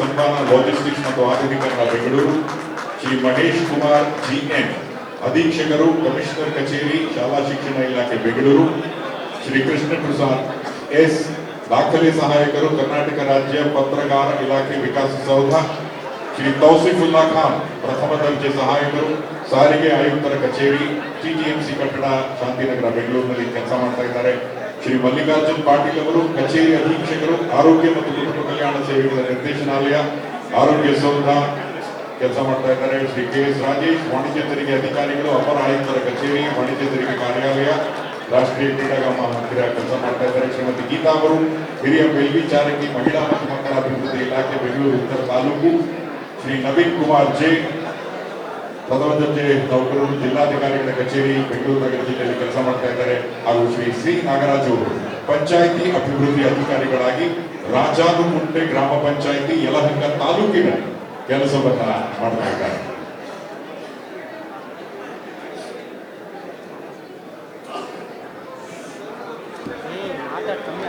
ಸಂಧಾನ ಲಾಜಿಸ್ಟಿಕ್ಸ್ ಮತ್ತು ಆಧುನೀಕರಣ ಬೆಂಗಳೂರು ಶ್ರೀ ಮಹೇಶ್ ಕುಮಾರ್ ಜಿಎಂ. ಅಧೀಕ್ಷಕರು, ಕಮಿಷನರ್ ಕಚೇರಿ, ಶಾಲಾ ಶಿಕ್ಷಣ ಇಲಾಖೆ ಬೆಂಗಳೂರು. ಶ್ರೀ ಕೃಷ್ಣ ಪ್ರಸಾದ್ ಎಸ್. ದಾಖಲೆ ಸಹಾಯಕರು, ಕರ್ನಾಟಕ ರಾಜ್ಯ ಪತ್ರಗಾರ ಇಲಾಖೆ ವಿಕಾಸ ಸೌಧ. ಶ್ರೀ ತೌಸಿಫುಲ್ಲಾ ಖಾನ್, ಪ್ರಥಮ ದರ್ಜೆ ಸಹಾಯಕರು, ಸಾರಿಗೆ ಆಯುಕ್ತರ ಕಚೇರಿ ಟಿಟಿಎಂಸಿ ಕಟ್ಟಡ, ಶಾಂತಿನಗರ, ಬೆಂಗಳೂರಿನಲ್ಲಿ ಕೆಲಸ ಮಾಡ್ತಾ ಇದ್ದಾರೆ. ಶ್ರೀ ಮಲ್ಲಿಕಾರ್ಜುನ್ ಪಾಟೀಲ್ ಅವರು, ಕಚೇರಿ ಅಧೀಕ್ಷಕರು, ಆರೋಗ್ಯ ಮತ್ತು ಕಲ್ಯಾಣ ಸೇವೆಗಳ ನಿರ್ದೇಶನಾಲಯ ಆರೋಗ್ಯ ಸೌಧ ಕೆಲಸ ಮಾಡ್ತಾ ಇದ್ದಾರೆ. ಶ್ರೀ ಕೆ ಎಸ್ ರಾಜೇಶ್, ವಾಣಿಜ್ಯ ತೆರಿಗೆ ಅಧಿಕಾರಿಗಳು, ಅಪರ ಆಯುಕ್ತರ ಕಚೇರಿ, ವಾಣಿಜ್ಯ ತೆರಿಗೆ ಕಾರ್ಯಾಲಯ, ರಾಷ್ಟ್ರೀಯ ಕ್ರೀಡಾಗಾಮ ಹತ್ತಿರ ಕೆಲಸ ಮಾಡ್ತಾ ಇದ್ದಾರೆ. ಶ್ರೀಮತಿ ಗೀತಾ ಅವರು, ಹಿರಿಯ ಮೇಲ್ವಿಚಾರಕಿ ಮಹಿಳಾ ಮತ್ತು ಮಕ್ಕಳ ಅಭಿವೃದ್ಧಿ ಇಲಾಖೆ, ಬೆಂಗಳೂರು, ಉತ್ತರ ತಾಲೂಕು. ಶ್ರೀ ನವೀನ್ ಕುಮಾರ್ ಜೆ ಪ್ರಥಮ ದರ್ಜೆ ನೌಕರರು, ಜಿಲ್ಲಾಧಿಕಾರಿಗಳ ಕಚೇರಿ, ಬೆಂಗಳೂರು ನಗರ ಜಿಲ್ಲೆಯಲ್ಲಿ ಕೆಲಸ ಮಾಡ್ತಾ ಇದ್ದಾರೆ. ಹಾಗೂ ಶ್ರೀ ಸಿ ನಾಗರಾಜ್ ಅವರು. ಪಂಚಾಯಿತಿ ಅಭಿವೃದ್ಧಿ ಅಧಿಕಾರಿಗಳಾಗಿ ರಾಜಾನುಕುಂಟೆ ಗ್ರಾಮ ಪಂಚಾಯಿತಿ ಯಲಹಂಕ ತಾಲೂಕಿನ ಕೆಲಸವನ್ನ ಮಾಡ್ತಾ